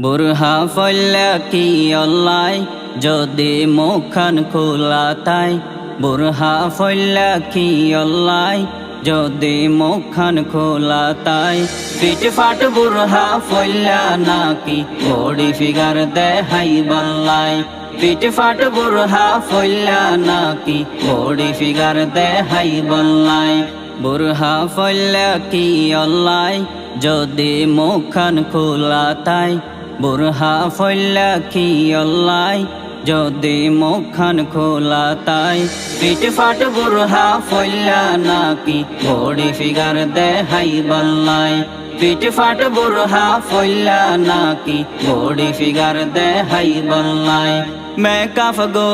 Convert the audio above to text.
বুরহা ফল্লা কি অল্লাই? যদি মুখান খোলা তাই। বুরহা ফল্লা কি অল্লাই? যদি মুখান খোলা তাই। পিঠ ফাট বুরহা ফল্লা নাকি? বডি ফিগার দেহাই বল্লাই। পিঠ ফাট বুরহা ফল্লা নাকি? বডি ফিগার দেহাই বল্লাই। বুরহা ফল্লা কি অল্লাই? যদি মুখান খোলা তাই। বুরহা ফল্লা কি অল্লাই যদি মুখান খোলা তাই। পিট ফাট বুরহা ফল্লা নাকি? বড়ি ফিগার দেহাই বল্লাই। পিট ফাট বুরহা ফল্লা নাকি? বড়ি ফিগার দেহাই বল্লাই। মে কাফ গো